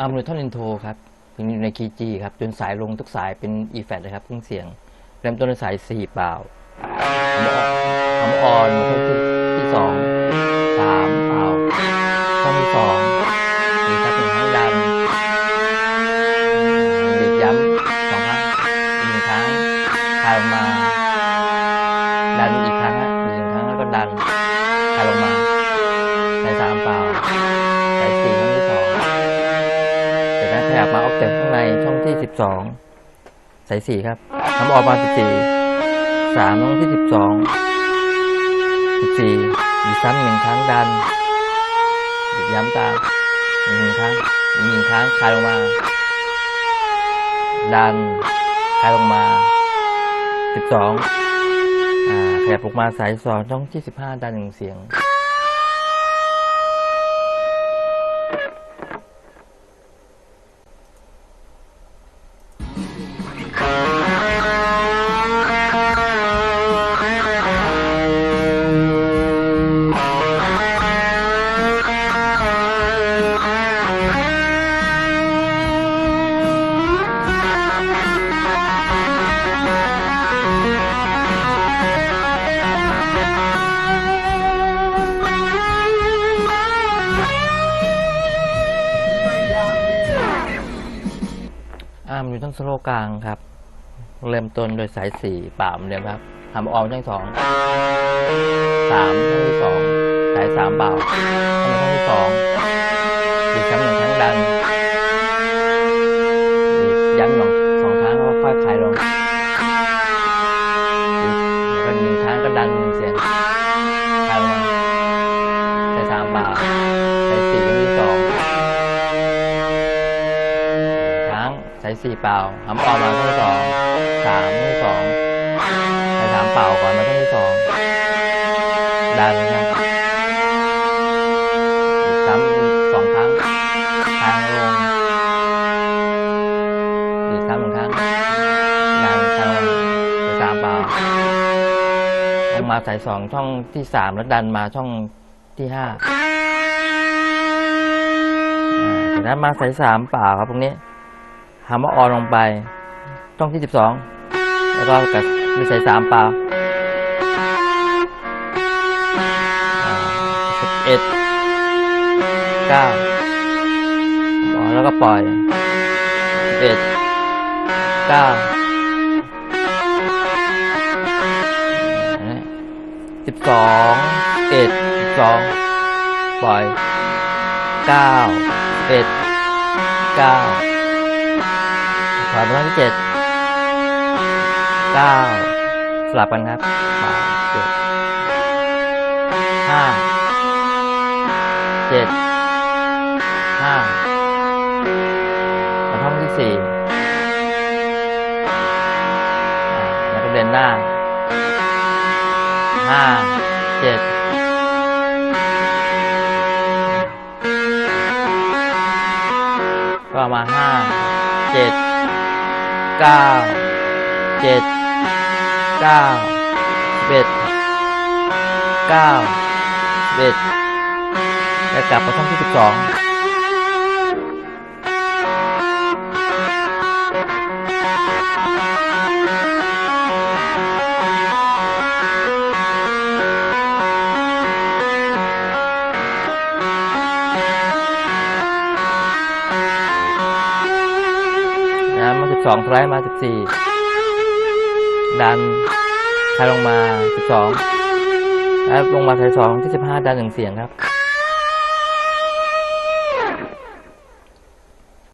อาร์มเนทอนอินโทรครับเป็นอยู่ในคีจีครับ จนสายลงทุกสายเป็น e f a t นะครับเครื่องเสียงเริ่มต้นสายสี่เปล่าคำออนช่องที่ที่สองสามเปล่าช่องที่สองมีครับหนึ่งครั้งดันบีบย้ำสองครั้งหนึ่งครั้งคลายลงมา ในช่องที่สิบสองสายสี่ครับทำออกมาสิบสี่สามช่องที่สิบสองสิบสี่อีกซ้ำหนึ่งครั้งดันหยุดย้ำตามอีกหนึ่งครั้งอีกหนึ่งครั้งคลายลงมา ดันคลายลงมาสิบสองอ่าขยับลงมาสายสองช่องที่สิบห้าดันหนึ่งเสียง นสโลกลางครับ เริ่มต้นโดยสายสี่ป่ามอนเดิมครับทำออมช่องสองสามช่องที่สองสายสามเป่าทำช่องที่สองอีกครั้งหนึ่งครั้งดันย้ำสองสองครั้งแล้วค่อยคลายลงอีกแล้วก็หนึ่งครั้งก็ดันหนึ่งเสียง ช้สี่เป่าทำออกมาครั้งที่สองสามที่สองใช้สามเป่าก่อนมาครั้งที่สองดันนะซ้ำอีกสองครั้งทางลงอีกซ้ำหนึ่งครั้งดันทางลงใช้สามเป่าลงมาสายสองช่องที่สามแล้วดันมาช่องที่ห้าอ่าเสร็จแล้วมาสายสามเป่าครับตรงนี้ หามาออนลงไป ช่องที่สิบสองแล้วก็กับมีสายสามเปล่าสิบเอ็ดเก้าแล้วก็ปล่อยสิบเอ็ดเก้าสิบสองเอ็ดสิบสองปล่อยเก้าเอ็ดเก้า ขอเป็นวันที่เจ็ดเก้าสลับกันครับสามเจ็ดห้าเจ็ดห้ามาท่องที่สี่อ่าแล้วก็เดินหน้าห้าเจ็ดก็มาห้า เจ็ดเก้าเจ็ดเก้าสิบเอ็ดเก้าสิบเอ็ดจะกลับมาช่องที่สิบสอง สองสไลด์มาสิบสี่ดันคลายลงมาสิบสองแล้วลงมาสายสองที่สิบห้าดันหนึ่งเสียงครับ